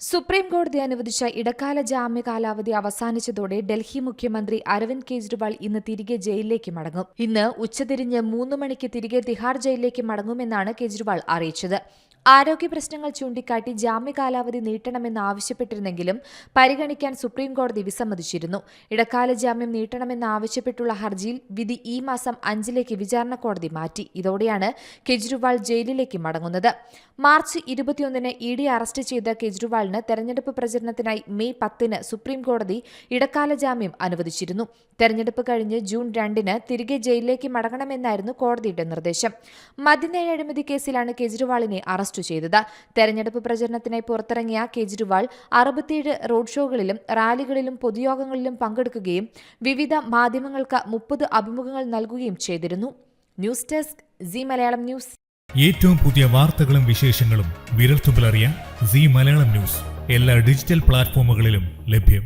Supreme കോടതി അനുവദിച്ച ഇടക്കാല ജാമ്യ കാലാവധി അവസാനിച്ചതോടെ ഡൽഹി മുഖ്യമന്ത്രി അരവിന്ദ് കെജ്രിവാൾ ഇന്ന് തിരികെ ജയിലിലേക്ക് മടങ്ങും. ഇന്ന് ഉച്ചതിരിഞ്ഞ് മൂന്ന് മണിക്ക് തിരികെ തിഹാർ ജയിലിലേക്ക് മടങ്ങുമെന്നാണ് കെജ്രിവാൾ അറിയിച്ചത്. ആരോഗ്യ പ്രശ്നങ്ങൾ ചൂണ്ടിക്കാട്ടി ജാമ്യകാലാവധി നീട്ടണമെന്ന് ആവശ്യപ്പെട്ടിരുന്നെങ്കിലും പരിഗണിക്കാൻ സുപ്രീംകോടതി വിസമ്മതിച്ചിരുന്നു. ഇടക്കാല ജാമ്യം നീട്ടണമെന്ന് ആവശ്യപ്പെട്ടുള്ള ഹർജിയിൽ വിധി ഈ മാസം അഞ്ചിലേക്ക് വിചാരണ കോടതി മാറ്റി. ഇതോടെയാണ് കെജ്രിവാൾ ജയിലിലേക്ക് മടങ്ങുന്നത്. മാർച്ച് ഇരുപത്തിയൊന്നിന് ഇ ഡി അറസ്റ്റ് ചെയ്ത കെജ്രിവാളിന് തെരഞ്ഞെടുപ്പ് പ്രചരണത്തിനായി മെയ് പത്തിന് സുപ്രീംകോടതി ഇടക്കാല ജാമ്യം അനുവദിച്ചിരുന്നു. തെരഞ്ഞെടുപ്പ് കഴിഞ്ഞ് ജൂൺ രണ്ടിന് തിരികെ ജയിലിലേക്ക് മടങ്ങണമെന്നായിരുന്നു കോടതിയുടെ നിർദ്ദേശം. മദ്യനയ അഴിമതി കേസിലാണ് കെജ്രിവാളിനെ അറസ്റ്റ് ചെയ്തത്. തെരഞ്ഞെടുപ്പ് പ്രചരണത്തിനായി പുറത്തിറങ്ങിയ കെജ്രിവാൾ അറുപത്തിയേഴ് റോഡ് ഷോകളിലും റാലികളിലും പൊതുയോഗങ്ങളിലും പങ്കെടുക്കുകയും വിവിധ മാധ്യമങ്ങൾക്ക് മുപ്പത് അഭിമുഖങ്ങൾ നൽകുകയും ചെയ്തിരുന്നു. News desk C Malayalam news. ഏറ്റവും പുതിയ വാർത്തകളും വിശേഷങ്ങളും വിരൽത്തുമ്പിലറിയാൻ സി മലയാളം ന്യൂസ്. എല്ലാ ഡിജിറ്റൽ പ്ലാറ്റ്ഫോമുകളിലും ലഭ്യം.